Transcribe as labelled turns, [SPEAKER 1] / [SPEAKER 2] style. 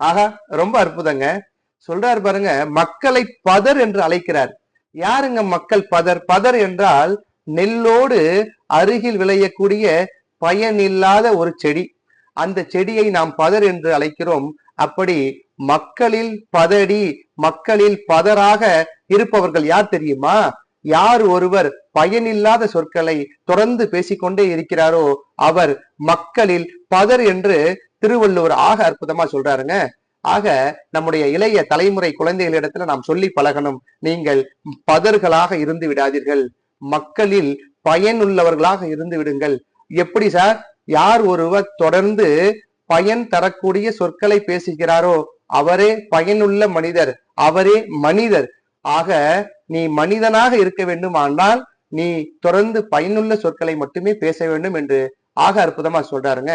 [SPEAKER 1] ஆகா ரொம்ப அற்புதங்க. சொல்றாரு பாருங்க மக்களை பதர் என்று அழைக்கிறார். யாருங்க மக்கள் பதர்? பதர் என்றால் நெல்லோடு அருகில் விளையக்கூடிய பயனில்லாத ஒரு செடி. அந்த செடியை நாம் பதர் என்று அழைக்கிறோம். அப்படி மக்களில் பதடி மக்களில் பதராக இருப்பவர்கள் யார் தெரியுமா? யார் ஒருவர் பயனில்லாத சொற்களை தொடர்ந்து பேசிக்கொண்டே இருக்கிறாரோ அவர் மக்களில் பதர் என்று திருவள்ளுவர் ஆக அற்புதமா சொல்றாருங்க. ஆக நம்முடைய இளைய தலைமுறை குழந்தைகளிடத்துல நாம் சொல்லி பழகணும். நீங்கள் பதர்களாக இருந்து விடாதீர்கள். மக்களில் பயனுள்ளவர்களாக இருந்து விடுங்கள். எப்படி சார்? யார் ஒருவர் தொடர்ந்து பயன் தரக்கூடிய சொற்களை பேசுகிறாரோ அவரே பயனுள்ள மனிதர் அவரே மனிதர். ஆக நீ மனிதனாக இருக்க வேண்டுமானால் நீ தொடர்ந்து பயனுள்ள சொற்களை மட்டுமே பேச வேண்டும் என்று ஆக அற்புதமா சொல்றாருங்க.